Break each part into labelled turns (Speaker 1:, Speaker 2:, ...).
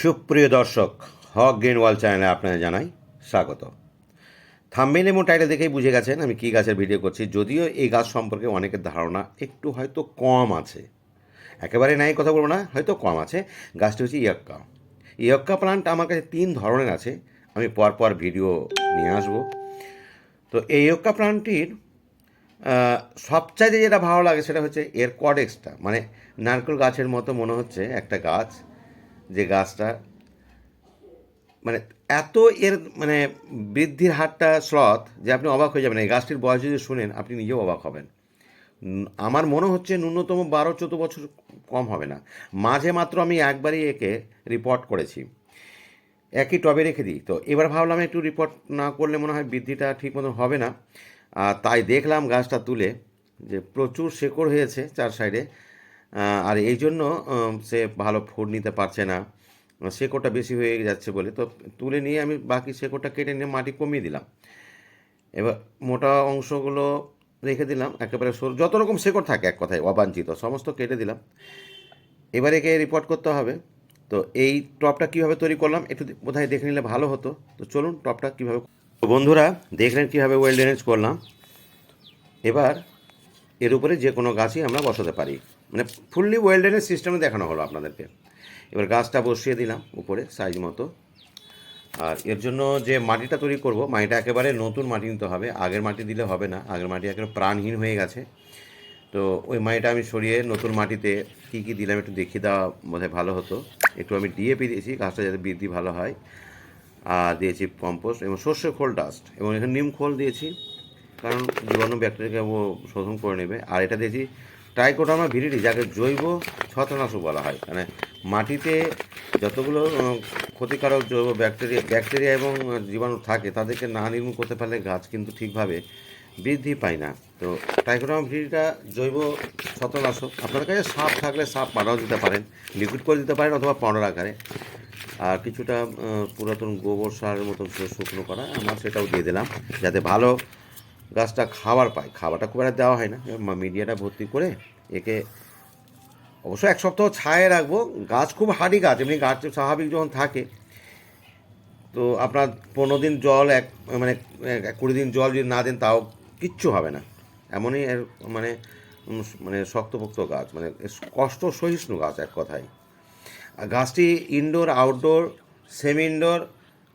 Speaker 1: সুপ্রিয় দর্শক, হক গ্রিন ওয়াল চ্যানেলে আপনাদের জানাই স্বাগত। থাম্বেল এবং টাইটেল দেখেই বুঝে গেছেন আমি কী গাছের ভিডিও করছি, যদিও এই গাছ সম্পর্কে অনেকের ধারণা একটু হয়তো কম আছে। একেবারে নাই কথা বলব না, হয়তো কম আছে। গাছটি হচ্ছে ইয়ক্কা। ইয়ক্কা প্লান্ট আমার কাছে তিন ধরনের আছে, আমি পর পর ভিডিও নিয়ে আসব। তো এই ইয়ক্কা প্লান্টটির সবচাইতে যেটা ভালো লাগে সেটা হচ্ছে এর কডেক্সটা মানে নারকেল গাছের মতো মনে হচ্ছে একটা গাছ। যে গাছটা মানে এত এর মানে বৃদ্ধির হারটা স্লথ যে আপনি অবাক হয়ে যাবেন। এই গাছটির বয়স যদি শুনেন, আপনি নিজেও অবাক হবেন। আমার মনে হচ্ছে ন্যূনতম বারো চোদ্দ বছর কম হবে না। মাঝে মাত্র আমি একবারই একে রিপোর্ট করেছি। একই টবে রেখে দিই। তো এবার ভাবলাম একটু রিপোর্ট না করলে মনে হয় বৃদ্ধিটা ঠিক মতো হবে না। আর তাই দেখলাম গাছটা তুলে যে প্রচুর শেকড় হয়েছে চার সাইডে আর এই জন্য সে ভালো ফুড নিতে পারছে না। শেকড়টা বেশি হয়ে যাচ্ছে বলে। তো তুলে নিয়ে আমি বাকি শেকড়টা কেটে নিয়ে মাটি কমিয়ে দিলাম। এবার মোটা অংশগুলো রেখে দিলাম। একেবারে সরু যত রকম শেকড় থাকে এক কথায়, অবাঞ্ছিত। সমস্ত কেটে দিলাম। এবার একে রিপোর্ট করতে হবে। তো এই টপটা কীভাবে তৈরি করলাম, একটু বোধহয় দেখে নিলে ভালো হতো। তো চলুন টপটা কীভাবে বন্ধুরা, দেখলেন কীভাবে ওয়েল ড্রেনেজ করলাম। এবার এর উপরে যে কোনো গাছই আমরা বসাতে পারি। মানে ফুললি ওয়েল ড্রেনেজ সিস্টেমে দেখানো হলো আপনাদেরকে। এবার গাছটা বসিয়ে দিলাম উপরে সাইজ মতো। আর এর জন্য যে মাটিটা তৈরি করব, মাটিটা একেবারে নতুন মাটি নিতে হবে। আগের মাটি দিলে হবে না, আগের মাটি একেবারে প্রাণহীন হয়ে গেছে। তো ওই মাটিটা আমি সরিয়ে নতুন মাটিতে কী কী দিলাম একটু দেখিয়ে দেওয়া বোধহয় ভালো হতো। একটু আমি ডিএপি দিয়েছি, গাছটা যাতে বৃদ্ধি ভালো হয়। আর দিয়েছি কম্পোস্ট এবং সর্ষে খোল ডাস্ট এবং এখানে নিম খোল দিয়েছি। কারণ জীবাণু ব্যাকটেরিয়াকে ও শোধন করে নেবে। আর এটা দিয়েছি ট্রাইকোডামা ভিরিডি যাকে জৈব ছত্রনাশক বলা হয় মানে মাটিতে যতগুলো ক্ষতিকারক জৈব ব্যাকটেরিয়া ব্যাকটেরিয়া এবং জীবাণু থাকে, তাদেরকে না নির্মূল করতে পারলে গাছ কিন্তু ঠিকভাবে বৃদ্ধি পায় না। তো ট্রাইকোডামা ভিরিডিটা জৈব ছত্রনাশক আপনার কাছে সাপ থাকলে সাপ পাঠাও দিতে পারেন, লিকুইড করে দিতে পারেন অথবা পাউডার আকারে। আর কিছুটা পুরাতন গোবর সারের মতন শুকনো করা, আমার সেটাও দিয়ে দিলাম, যাতে ভালো গাছটা খাবার পায়। খাবারটা খুব একটা দেওয়া হয় না। মিডিয়াটা ভর্তি করে একে অবশ্য এক সপ্তাহ ছায়ে রাখব। গাছ খুব হাড়ি গাছ, এমনি গাছ স্বাভাবিক যখন থাকে, তো আপনার পনেরো দিন জল, এক মানে কুড়ি দিন জল যদি না দেন তাও কিচ্ছু হবে না। এমনই এর মানে মানে শক্তপোক্ত গাছ মানে কষ্ট সহিষ্ণু গাছ এক কথায়। আর গাছটি ইনডোর আউটডোর সেমি ইনডোর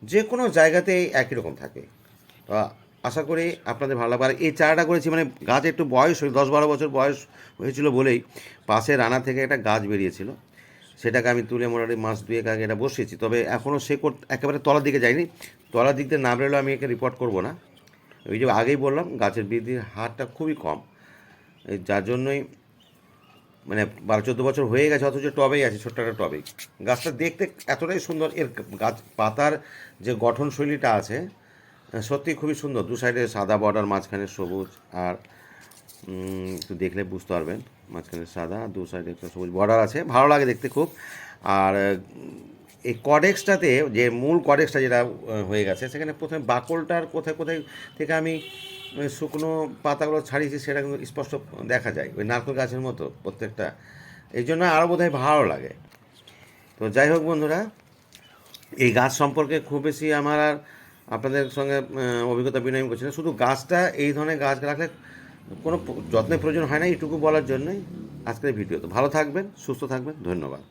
Speaker 1: যে কোনো জায়গাতেই একই রকম থাকে। আশা করি আপনাদের ভালো লাগবে। আর এই চারাটা করেছি মানে গাছ একটু বয়স দশ বারো বছর বয়স হয়েছিল বলেই পাশে রানা থেকে একটা গাছ বেরিয়েছিল। সেটাকে আমি তুলে মোটামুটি মাস দুয়েক আগে এটা বসিয়েছি। তবে এখনও সে একেবারে তলার দিকে যায়নি। তলার দিক দিয়ে না বেরোলে আমি একে রিপোর্ট করব না। ওই যে আগেই বললাম, গাছের বৃদ্ধির হারটা খুবই কম। যার জন্যই মানে বারো চোদ্দ বছর হয়ে গেছে, অথচ টবেই আছে, ছোট্ট একটা টবেই। গাছটা দেখতে এতটাই সুন্দর, এর গাছ পাতার যে গঠনশৈলীটা আছে সত্যি খুবই সুন্দর। দু সাইডে সাদা বর্ডার মাঝখানে সবুজ আর একটু দেখলে বুঝতে পারবেন, মাঝখানে সাদা, দু সাইডে একটা সবুজ বর্ডার আছে। ভালো লাগে দেখতে খুব। আর, এই কডেক্সটাতে যে মূল কডেক্সটা যেটা হয়ে গেছে, সেখানে প্রথমে বাকলটার কোথায় কোথায় থেকে আমি শুকনো পাতাগুলো ছাড়িয়েছি, সেটা কিন্তু স্পষ্ট দেখা যায়, ওই নারকেল গাছের মতো প্রত্যেকটা। এই জন্য আরও বোধহয় ভালো লাগে। তো যাই হোক বন্ধুরা, এই গাছ সম্পর্কে খুব বেশি আমার আর আপনাদের সঙ্গে অভিজ্ঞতা বিনিময় করছি শুধু গাছটা, এই ধরনের গাছ রাখলে কোনো যত্নের প্রয়োজন হয় না, এইটুকু বলার জন্যই আজকের ভিডিও তো ভালো থাকবেন, সুস্থ থাকবেন, ধন্যবাদ।